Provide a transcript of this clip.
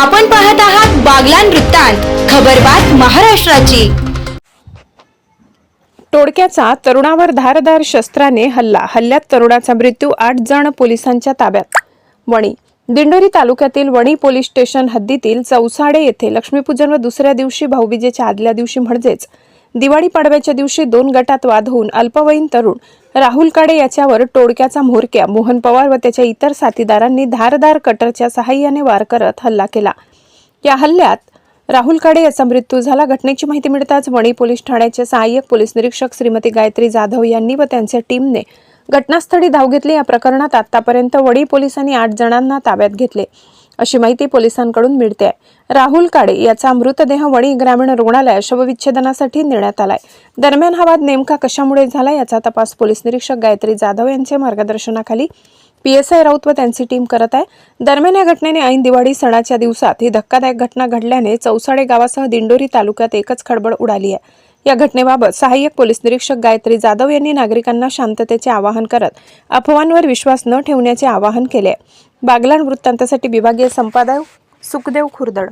आपण पाहत आहात बागलान वृत्तांत खबरबात महाराष्ट्राची. टोळक्याचा तरुणावर धारदार शस्त्राने हल्ला हल्ल्यात तरुणाचा मृत्यू आठ जण पोलिसांच्या ताब्यात. वणी दिंडोरी तालुक्यातील वणी पोलीस स्टेशन हद्दीतील चौसाडे येथे लक्ष्मीपूजन व दुसऱ्या दिवशी भाऊबीजेच्या आदल्या दिवशी म्हणजेच दिवाळी पाडव्याच्या दिवशी दोन गटात वाद होऊन अल्पवयीन तरुण राहुल काडे याच्यावर टोळक्याचा म्होरक्या. मोहन पवार व त्याच्या इतर साथीदारांनी धारदार कटरच्या सहाय्याने वार करत हल्ला केला. या हल्ल्यात राहुल काडे याचा मृत्यू झाला. घटनेची माहिती मिळताच वणी पोलीस ठाण्याचे सहाय्यक पोलीस निरीक्षक श्रीमती गायत्री जाधव यांनी व त्यांच्या टीमने घटनास्थळी धाव घेतली. या प्रकरणात आतापर्यंत वडी पोलिसांनी आठ जणांना ताब्यात घेतले. अशी माहिती पोलिसांकडून मिळते आहे. राहुल काडे याचा मृतदेह वणी ग्रामीण रुग्णालयात शवविच्छेदनासाठी नेण्यात आलाय. दरम्यान हा वाद नेमका कशामुळे झाला याचा तपास पोलीस निरीक्षक गायत्री जाधव यांच्या मार्गदर्शनाखाली पी एस आय राऊत व त्यांची टीम करत आहे. दरम्यान या घटनेने ऐन दिवाळी सणाच्या दिवसात ही धक्कादायक घटना घडल्याने चौसाडे गावासह दिंडोरी तालुक्यात एकच खळबळ उडाली आहे. या घटनेबाबत सहाय्यक पोलीस निरीक्षक गायत्री जाधव यांनी नागरिकांना शांततेचे आवाहन करत अफवांवर विश्वास न ठेवण्याचे आवाहन केले बागलाण वृत्तांतासाठी विभागीय संपादक सुखदेव खुर्दड.